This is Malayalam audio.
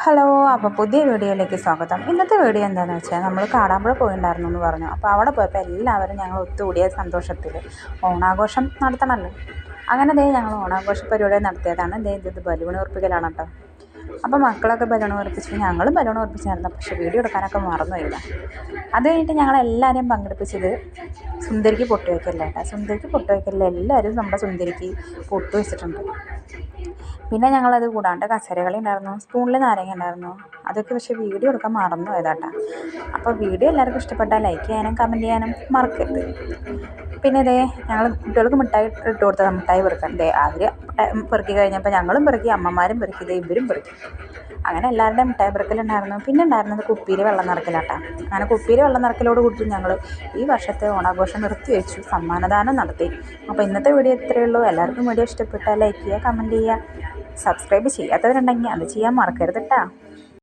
ഹലോ അപ്പോൾ പുതിയ വീഡിയോയിലേക്ക് സ്വാഗതം. ഇന്നത്തെ വീഡിയോ എന്താണെന്ന് വെച്ചാൽ നമ്മൾ കാടാമ്പുഴ പോയിണ്ടായിരുന്നു എന്ന് പറഞ്ഞു. അപ്പോൾ അവിടെ പോയപ്പോൾ എല്ലാവരും ഞങ്ങൾ ഒത്തുകൂടിയ സന്തോഷത്തിൽ ഓണാഘോഷം നടത്തണമല്ലോ. അങ്ങനെ ദേ ഞങ്ങൾ ഓണാഘോഷ പരിപാടി നടത്തിയതാണ്. ദേ ഇത് ബലൂൺ ഉറപ്പിക്കലാണ് കേട്ടോ. അപ്പോൾ മക്കളൊക്കെ ബലൂൺ ഉറപ്പിച്ചു ഞങ്ങളും ബലൂൺ ഉറപ്പിച്ചായിരുന്നു പക്ഷേ വീഡിയോ എടുക്കാനൊക്കെ മറന്നുപോയില്ല. അത് കഴിഞ്ഞിട്ട് ഞങ്ങളെല്ലാവരെയും പങ്കെടുപ്പിച്ചത് സുന്ദരിക്ക് പൊട്ട് വയ്ക്കല്ല കേട്ടോ. സുന്ദരിക്ക് പൊട്ടുവയ്ക്കല്ലേ എല്ലാവരും നമ്മുടെ സുന്ദരിക്ക് പൊട്ട് വെച്ചിട്ടുണ്ട് പിന്നെ ഞങ്ങളത് കൂടാണ്ട് കസേരകളി ഉണ്ടായിരുന്നു. സ്പൂണിൽ നാരങ്ങ ഉണ്ടായിരുന്നു. അതൊക്കെ പക്ഷേ വീഡിയോ എടുക്കാൻ മറന്നു പോയതാട്ടാ. അപ്പോൾ വീഡിയോ എല്ലാവർക്കും ഇഷ്ടപ്പെട്ടാൽ ലൈക്ക് ചെയ്യാനും കമന്റ് ചെയ്യാനും മറക്കരുത്. പിന്നെ ഇതേ ഞങ്ങൾ കുട്ടികൾക്ക് മിഠായി ഇട്ട് കൊടുത്തത്. മിഠായി പെറുക്കാൻ. ദേ അവർ പെറുക്കി കഴിഞ്ഞപ്പോൾ ഞങ്ങളും പെറുക്കി അമ്മമാരും പെറുക്കി ദേ ഇവരും പെറുക്കി. അങ്ങനെ എല്ലാവരുടെയും മിഠായി പെറുക്കലുണ്ടായിരുന്നു പിന്നെ ഉണ്ടായിരുന്നത് കുപ്പിയിൽ വെള്ളം നിറക്കലാട്ടാ. അങ്ങനെ കുപ്പിയിൽ വെള്ളം നിറക്കലോട് കൂടി ഞങ്ങൾ ഈ വർഷത്തെ ഓണാഘോഷം നിർത്തി വെച്ചു. സമ്മാനദാനം നടത്തി. അപ്പോൾ ഇന്നത്തെ വീഡിയോ ഇത്രയേ ഉള്ളൂ. എല്ലാവർക്കും വീഡിയോ ഇഷ്ടപ്പെട്ടാൽ ലൈക്ക് ചെയ്യുക കമന്റ് ചെയ്യുക. സബ്സ്ക്രൈബ് ചെയ്യാത്തവരുണ്ടെങ്കിൽ അത് ചെയ്യാൻ മറക്കരുത് കേട്ടോ